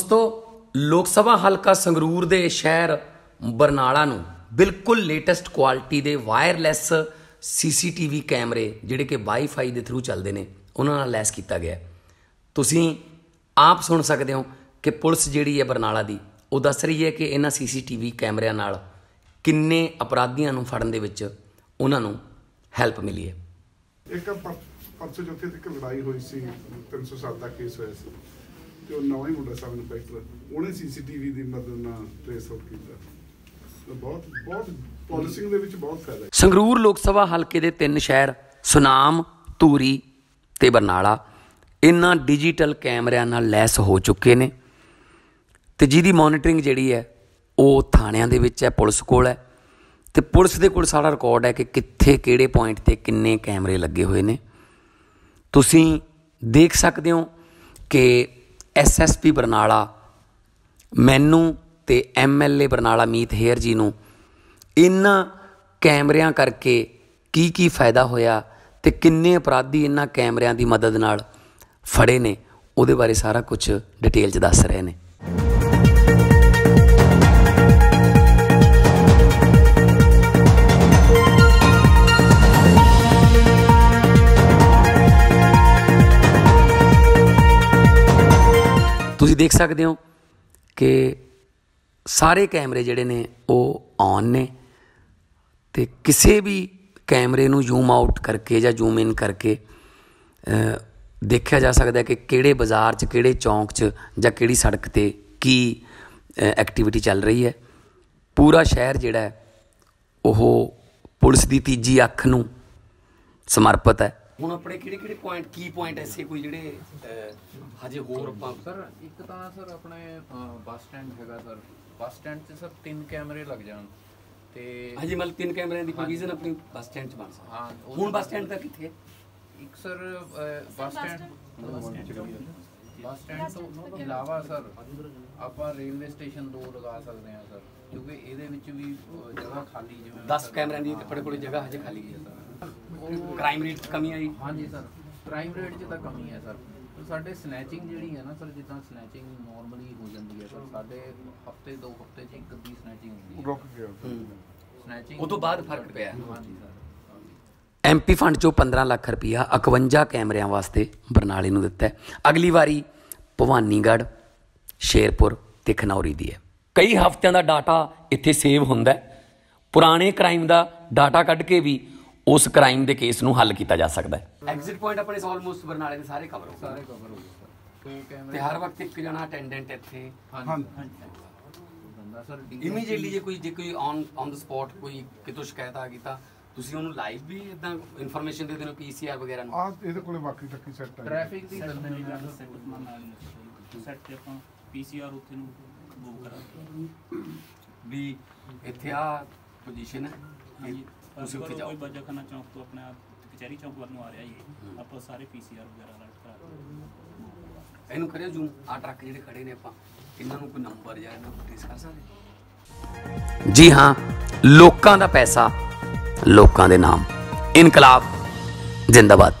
ਦੋਸਤੋ, ਲੋਕ ਸਭਾ ਹਲਕਾ ਸੰਗਰੂਰ ਦੇ ਸ਼ਹਿਰ ਬਰਨਾਲਾ ਨੂੰ ਬਿਲਕੁਲ ਲੇਟੈਸਟ ਕੁਆਲਿਟੀ ਦੇ ਵਾਇਰਲੈਸ ਸੀਸੀਟੀਵੀ ਕੈਮਰੇ ਜਿਹੜੇ ਕਿ ਵਾਈਫਾਈ ਦੇ ਥਰੂ ਚੱਲਦੇ ਨੇ, ਉਹਨਾਂ ਨਾਲ ਲੈਸ ਕੀਤਾ ਗਿਆ ਤੁਸੀਂ ਆਪ ਸੁਣ ਸਕਦੇ ਹੋ ਕਿ ਪੁਲਿਸ ਜਿਹੜੀ ਹੈ ਬਰਨਾਲਾ ਦੀ, ਉਹ ਦੱਸ ਰਹੀ ਹੈ ਕਿ ਇਹਨਾਂ ਸੀਸੀਟੀਵੀ ਕੈਮਰਿਆਂ ਨਾਲ ਕਿੰਨੇ ਅਪਰਾਧੀਆਂ ਨੂੰ ਫੜਨ ਦੇ ਵਿੱਚ ਉਹਨਾਂ ਨੂੰ ਹੈਲਪ ਮਿਲੀ ਹੈ। ਇੱਕ ਪਰਸੋਂ ਚੌਥੇ ਤੱਕ ਲੜਾਈ ਹੋਈ ਸੀ 307 ਦਾ ਕੇਸ ਹੋਇਆ ਸੀ। ਤੇ ਉਹ ਨਵਾਂ ਹੀ ਮੁੰਡਾ ਸਾਹਿਬ ਇੰਸਪੈਕਟਰ ਉਹਨੇ ਸੀਸੀਟੀਵੀ ਦੀ ਮਦਦ ਨਾਲ ਟ੍ਰੇਸ ਆਊਟ ਕੀਤਾ। ਤਾਂ ਬਹੁਤ ਬਹੁਤ ਪਾਲਿਸਿੰਗ ਦੇ ਵਿੱਚ ਬਹੁਤ ਫਾਇਦਾ ਹੈ। ਸੰਗਰੂਰ ਲੋਕ ਸਭਾ ਹਲਕੇ ਦੇ ਤਿੰਨ ਸ਼ਹਿਰ ਸੁਨਾਮ, ਧੂਰੀ ਤੇ ਬਰਨਾਲਾ ਇਹਨਾਂ ਡਿਜੀਟਲ ਕੈਮਰਿਆਂ ਨਾਲ ਲੈਸ ਹੋ ਚੁੱਕੇ ਨੇ ਤੇ ਜਿਹਦੀ ਮੋਨੀਟਰਿੰਗ ਜਿਹੜੀ ਹੈ, ਉਹ ਥਾਣਿਆਂ ਦੇ ਵਿੱਚ ਹੈ, ਪੁਲਿਸ ਕੋਲ ਹੈ ਤੇ ਪੁਲਿਸ ਦੇ ਕੋਲ ਸਾਰਾ ਰਿਕਾਰਡ ਹੈ ਕਿ ਕਿੱਥੇ, ਕਿਹੜੇ ਪੁਆਇੰਟ ਤੇ ਕਿੰਨੇ ਕੈਮਰੇ ਲੱਗੇ ਹੋਏ ਨੇ। ਤੁਸੀਂ ਦੇਖ ਸਕਦੇ ਹੋ ਕਿ ਐਸਐਸਪੀ ਬਰਨਾਲਾ, ਮੈਨੂੰ ਤੇ ਐਮਐਲਏ ਬਰਨਾਲਾ ਮੀਤ ਹੇਅਰ ਜੀ ਨੂੰ ਇਹਨਾਂ ਕੈਮਰਿਆਂ ਕਰਕੇ ਕੀ ਕੀ ਫਾਇਦਾ ਹੋਇਆ ਤੇ ਕਿੰਨੇ ਅਪਰਾਧੀ ਇਹਨਾਂ ਕੈਮਰਿਆਂ ਦੀ ਮਦਦ ਨਾਲ ਫੜੇ ਨੇ, ਉਹਦੇ ਬਾਰੇ ਸਾਰਾ ਕੁਝ ਡਿਟੇਲ 'ਚ ਦੱਸ ਰਹੇ ਨੇ। ਤੁਸੀਂ ਦੇਖ ਸਕਦੇ ਹੋ ਕਿ ਸਾਰੇ ਕੈਮਰੇ ਜਿਹੜੇ ਨੇ ਉਹ ਔਨ ਨੇ ਤੇ ਕਿਸੇ ਵੀ ਕੈਮਰੇ ਨੂੰ ਜ਼ੂਮ ਆਊਟ ਕਰਕੇ ਜਾਂ ਜ਼ੂਮ ਇਨ ਕਰਕੇ ਦੇਖਿਆ ਜਾ ਸਕਦਾ ਕਿ ਕਿਹੜੇ ਬਾਜ਼ਾਰ 'ਚ, ਕਿਹੜੇ ਚੌਂਕ 'ਚ ਜਾਂ ਕਿਹੜੀ ਸੜਕ ਤੇ ਕੀ ਐਕਟੀਵਿਟੀ ਚੱਲ ਰਹੀ ਹੈ। ਪੂਰਾ ਸ਼ਹਿਰ ਜਿਹੜਾ ਹੈ, ਉਹ ਪੁਲਿਸ ਦੀ ਤੀਜੀ ਅੱਖ ਨੂੰ ਸਮਰਪਿਤ ਹੈ। ਹੁਣ ਆਪਣੇ ਕਿਹੜੇ ਕਿਹੜੇ ਪੁਆਇੰਟ ਕੀ ਪੁਆਇੰਟ ਐਸੇ ਕੋਈ ਜਿਹੜੇ ਹਜੇ ਹੋਰ ਆਪਾਂ ਸਰ ਇੱਕ ਤਾਂ ਸਰ ਆਪਣੇ ਬੱਸ ਸਟੈਂਡ ਹੈਗਾ ਸਰ। ਬੱਸ ਸਟੈਂਡ 'ਚ ਸਰ ਤਿੰਨ ਕੈਮਰੇ ਲੱਗ ਜਾਣ ਤੇ ਹਜੇ ਮਤਲਬ ਤਿੰਨ ਕੈਮਰਿਆਂ ਦੀ ਪ੍ਰੋਵੀਜ਼ਨ ਆਪਣੀ ਬੱਸ ਸਟੈਂਡ 'ਚ ਬਣ ਸਕਦੀ ਹਾਂ। ਹੁਣ ਬੱਸ ਸਟੈਂਡ ਦਾ ਕਿੱਥੇ ਇੱਕ sir bus stand bus stand ਤੋਂ ਇਲਾਵਾ ਸਰ ਆਪਾਂ ਰੇਲਵੇ ਸਟੇਸ਼ਨ ਦੋ ਲਗਾ ਸਕਦੇ ਹਾਂ ਸਰ। ਕਿਉਂਕਿ ਇਹਦੇ ਵਿੱਚ ਵੀ ਜਗ੍ਹਾ ਖਾਲੀ ਜਿਵੇਂ 10 ਕੈਮਰਿਆਂ ਦੀ ਤੁਹਾਡੇ ਕੋਲ ਜਗ੍ਹਾ ਹਜੇ ਖਾਲੀ ਹੈ। ਕ੍ਰਾਈਮ ਰੇਟ 'ਚ ਕਮੀ ਆਈ? ਹਾਂਜੀ ਸਰ ਕ੍ਰਾਈਮ ਰੇਟ 'ਚ ਤਾਂ ਕਮੀ ਹੈ ਸਰ। ਤੇ ਸਾਡੇ ਸਨੈਚਿੰਗ ਜਿਹੜੀ ਹੈ ਨਾ ਸਰ ਜਿੱਦਾਂ ਸਨੈਚਿੰਗ ਨਾਰਮਲੀ ਹੋ ਜਾਂਦੀ ਹੈ ਸਰ ਸਾਡੇ ਹਫ਼ਤੇ ਦੋ ਹਫ਼ਤੇ 'ਚ ਇੱਕ ਅੱਧੀ ਸਨੈਚਿੰਗ ਹੁੰਦੀ ਹੈ। ਰੁਕ ਗਿਆ। ਸਨੈਚਿੰਗ ਉਹ ਤੋਂ ਬਾਅਦ ਫ਼ਰਕ ਪਿਆ। ਹਾਂਜੀ ਸਰ ਐਮਪੀ ਫੰਡ ਚੋਂ 15 ਲੱਖ ਰੁਪਇਆ 51 ਕੈਮਰਿਆਂ ਵਾਸਤੇ ਬਰਨਾਲੇ ਨੂੰ ਦਿੱਤਾ ਹੈ। ਅਗਲੀ ਵਾਰੀ ਭਵਾਨੀਗੜ੍ਹ ਸ਼ੇਰਪੁਰ ਤੇ ਖਨੌਰੀ ਦੀ ਹੈ। ਕਈ ਹਫ਼ਤਿਆਂ ਦਾ ਡਾਟਾ ਇੱਥੇ ਸੇਵ ਹੁੰਦਾ ਹੈ। ਪੁਰਾਣੇ ਕ੍ਰਾਈਮ ਦਾ ਡਾਟਾ ਕੱਢ ਕੇ ਵੀ ਉਸ ਕ੍ਰਾਈਮ ਦੇ ਕੇਸ ਨੂੰ ਹੱਲ ਕੀਤਾ ਜਾ ਸਕਦਾ ਹੈ। ਐਗਜ਼ਿਟ ਪੁਆਇੰਟ ਆਪਣੇ ਆਲਮੋਸਟ ਬਰਨਾਲੇ ਦੇ ਸਾਰੇ ਕਵਰ ਹੋ ਸਾਰੇ ਕਵਰ ਹੋ ਗਏ ਤੇ ਹਰ ਵਕਤ ਇੱਕ ਜਣਾ ਅਟੈਂਡੈਂਟ ਇੱਥੇ। ਹਾਂਜੀ ਬੰਦਾ ਸਰ ਇਮੀਡੀਏਟਲੀ ਜੇ ਕੋਈ ਜੇ ਕੋਈ ਔਨ ਔਨ ਦ ਸਪੌਟ ਕੋਈ ਕਿਤੋਂ ਸ਼ਿਕਾਇਤ ਆ ਗਈ ਤਾਂ ਤੁਸੀਂ ਉਹਨੂੰ ਲਾਈਵ ਵੀ ਇਦਾਂ ਇਨਫੋਰਮੇਸ਼ਨ ਦੇ ਦਿੰਦੇ ਹੋ ਪੀਸੀਆਰ ਵਗੈਰਾ ਨੂੰ? ਆ ਇਹਦੇ ਕੋਲੇ ਬਾਕੀ ਟੱਕੀ ਸੈੱਟ ਹੈ ਟ੍ਰੈਫਿਕ ਦੀ ਸੈੱਟ ਤੇ ਆਪਾਂ ਪੀਸੀਆਰ ਉੱਥੇ ਨੂੰ ਬੁੱਕ ਕਰਾਂਗੇ। ਵੀ ਇੱਥੇ ਆ ਪੋਜੀਸ਼ਨ ਹੈ। ਹਾਂਜੀ। ਤੁਸੀਂ ਉੱਥੇ ਕੋਈ ਜਾਓ। ਬਾਜਾਖਾਨਾ ਚੌਂਕ ਤੋਂ ਆਪਣੇ ਆਪ ਕਚਹਿਰੀ ਚੌਂਕ ਵੱਲ ਨੂੰ ਆ ਰਿਹਾ ਜੀ। ਆਪਾਂ ਸਾਰੇ ਪੀਸੀਆਰ ਵਗੈਰਾ ਅਲਰਟ ਕਰਾ ਦਿੰਦੇ ਇਹਨੂੰ ਕਰਿਓ ਜੂਮ ਆ ਟਰੱਕ ਜਿਹੜੇ ਖੜੇ ਨੇ ਆਪਾਂ ਇਹਨਾਂ ਨੂੰ ਕੋਈ ਨੰਬਰ ਜਾਂ ਇਹਨਾਂ ਨੂੰ ਟ੍ਰੇਸ ਕਰ ਸਕਦੇ? ਜੀ ਹਾਂ ਲੋਕਾਂ ਦਾ ਪੈਸਾ ਲੋਕਾਂ ਦੇ ਨਾਮ। ਇਨਕਲਾਬ ਜਿੰਦਾਬਾਦ।